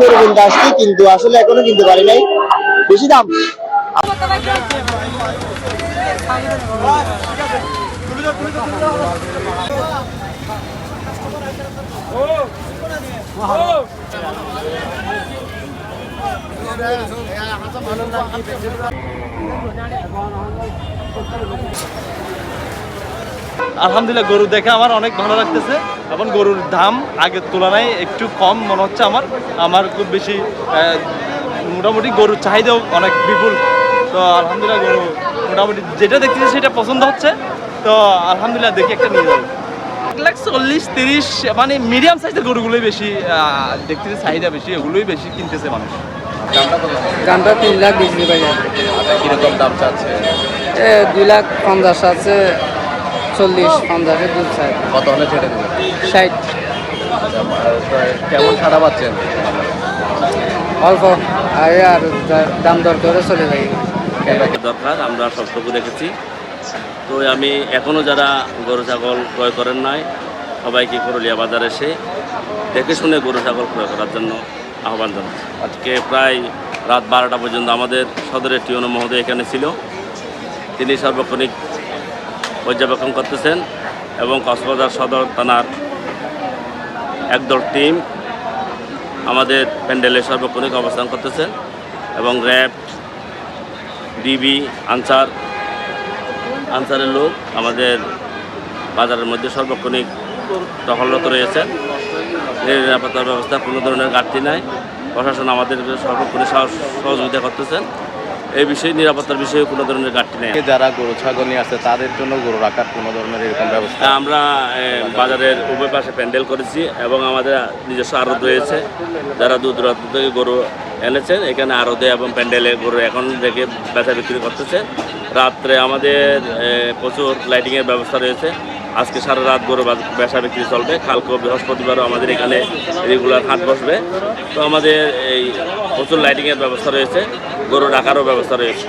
গরু কিনতে আসছি কিন্তু আসলে এখনও কিনতে পারি নাই। বেশি দাম? আলহামদুলিল্লাহ, গরু দেখে আমার অনেক ভালো লাগতেছে। এবং গরুর দাম আগের তুলনায় একটু কম মনে হচ্ছে আমার। আমার খুব বেশি মোটামুটি গরুর চাহিদাও অনেক বিপুল। তো আলহামদুলিল্লাহ গরু মোটামুটি যেটা দেখতেছি সেটা পছন্দ হচ্ছে। তো আলহামদুলিল্লাহ দেখি একটা নিয়ে যাব এক লাখ চল্লিশ তিরিশ মানে মিডিয়াম সাইজের গরুগুলোই বেশি দেখতেছি চাহিদা বেশি এগুলোই বেশি কিনতেছে মানুষ। দামটা তিন লাখ বিক্রি পাই আচ্ছা কীরকম দাম চাচ্ছে? দুই লাখ পঞ্চাশ আছে। চল্লিশ পঞ্চাশে দুধ চাই কত হলে ছেড়ে দেবেন ষাট। কেমন সাড়া পাচ্ছেন? অল্প। আগে আর দাম দর করে চলে যাই। দরকার? আমরা সবটুকু দেখেছি। তো আমি এখনও যারা গরু ছাগল ক্রয় করেন নাই সবাইকে করলিয়া বাজার এসে দেখে শুনে গরু ছাগল ক্রয় করার জন্য আহ্বান জানাচ্ছি। আজকে প্রায় রাত বারোটা পর্যন্ত আমাদের সদরের টিউনো মহোদয় এখানে ছিল। তিনি সার্বক্ষণিক পর্যবেক্ষণ করতেছেন এবং কক্সবাজার সদর থানার একদল টিম আমাদের প্যান্ডেলে সার্বক্ষণিক অবস্থান করতেছেন এবং র্যাব, ডিবি, আনসার, আনসারের লোক আমাদের বাজারের মধ্যে সর্বক্ষণিক টহলরত রয়েছেন নিরাপত্তার ব্যবস্থা কোনো ধরনের ঘাটতি নাই। প্রশাসন আমাদের সর্বক্ষণিক সহ- সহযোগিতা করতেছেন। এই বিষয়ে নিরাপত্তার বিষয়ে কোনো ধরনের ঘাটতি নেই। যারা গরু ছাগল নিয়ে আসছে তাদের জন্য গরু রাখার কোনো ধরনের এরকম ব্যবস্থা আমরা বাজারের উভয় পাশে প্যান্ডেল করেছি এবং আমাদের নিজস্ব আড়ত রয়েছে। যারা দূর দূরান্ত থেকে গরু এনেছেন এখানে আড়তে এবং প্যান্ডেলে গরু এখন থেকে বেচা বিক্রি করতেছে। রাত্রে আমাদের প্রচুর লাইটিংয়ের ব্যবস্থা রয়েছে। আজকে সারা রাত গরু বেচা বিক্রি চলবে। কালকে বৃহস্পতিবারও আমাদের এখানে রেগুলার হাট বসবে। তো আমাদের এই প্রচুর লাইটিংয়ের ব্যবস্থা রয়েছে, গরু রাখারও ব্যবস্থা রয়েছে।